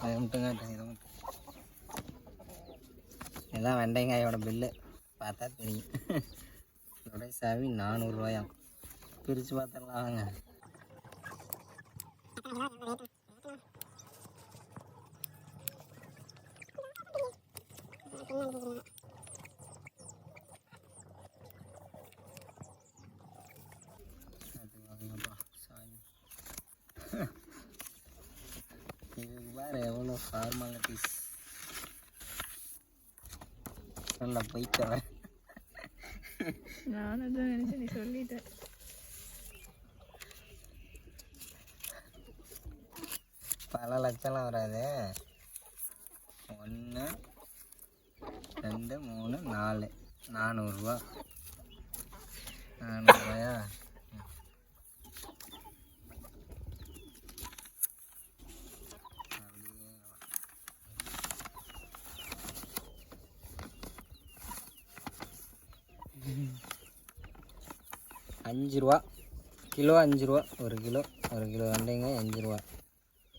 அதை மட்டும் காட்டுங்க இதை மட்டும் இதான் வெண்டைக்காயோட பில்லு பார்த்தா தெரியும் இதோட சாவி நானூறுரூவாயாம் பிரித்து பார்த்துடலாம் வாங்க அது வாங்கப்பா சாவி பாரு எவ்வளோ ஃபார்மாலிட்டிஸ் சொல்ல போய்க்கிறேன் நான் அதான் நினைச்சேன் நீ சொல்லிட்ட. பல லட்சம்லாம் வராது. ஒன்று ரெண்டு மூணு நாலு. நானூறுரூவா நானூறுரூவாயா அஞ்சு ரூபா கிலோ அஞ்சு ரூபா ஒரு கிலோ. ஒரு கிலோ வெண்டைங்காய் அஞ்சு ரூபா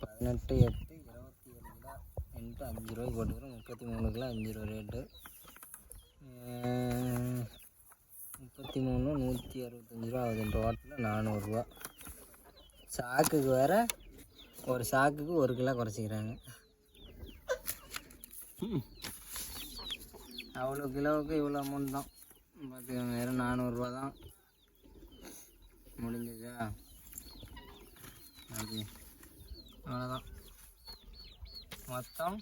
பதினெட்டு எட்டு இருபத்தி ஏழு கிலோ இன்ட்டு அஞ்சு ரூபாய்க்கு போட்டுக்கிறோம் முப்பத்தி மூணு கிலோ அஞ்சு ரூபா ரேட்டு முப்பத்தி மூணு நூற்றி அறுபத்தஞ்சு ரூபா ஆகுது டோட்டலில் நானூறுரூவா. சாக்குக்கு வேற ஒரு சாக்குக்கு ஒரு கிலோ குறைச்சிக்கிறாங்க. அவ்வளோ கிலோவுக்கு இவ்வளோ அமௌண்ட் தான். பார்த்துக்கோங்க வெறும் நானூறுரூவா தான். முடிஞ்சதா அது அவ்வளோதான் மொத்தம்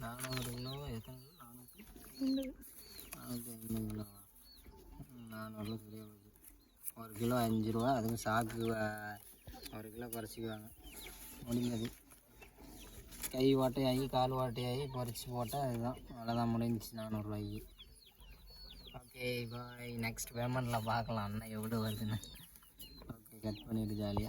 நானூறு கிலோ எத்தனை கிலோ? நானூற்றி நானூற்றி ஐம்பது கிலோ நானூறு கிலோ வருது ஒரு கிலோ அஞ்சு ரூபா அதுக்கு சாக்கு ஒரு கிலோ குறைச்சிக்குவாங்க முடிஞ்சது. கை ஓட்டையாகி கால் ஓட்டையாகி குறைச்சி போட்டால் அதுதான். அவ்வளோதான் முடிஞ்சிச்சு நானூறுரூவாய்க்கு ஓகே பாய் நெக்ஸ்ட் பேமெண்ட்டில் பார்க்கலாம். அண்ணன் எவ்வளோ வருதுன்னு. ஓகே கட் பண்ணிவிட்டு ஜாலியாக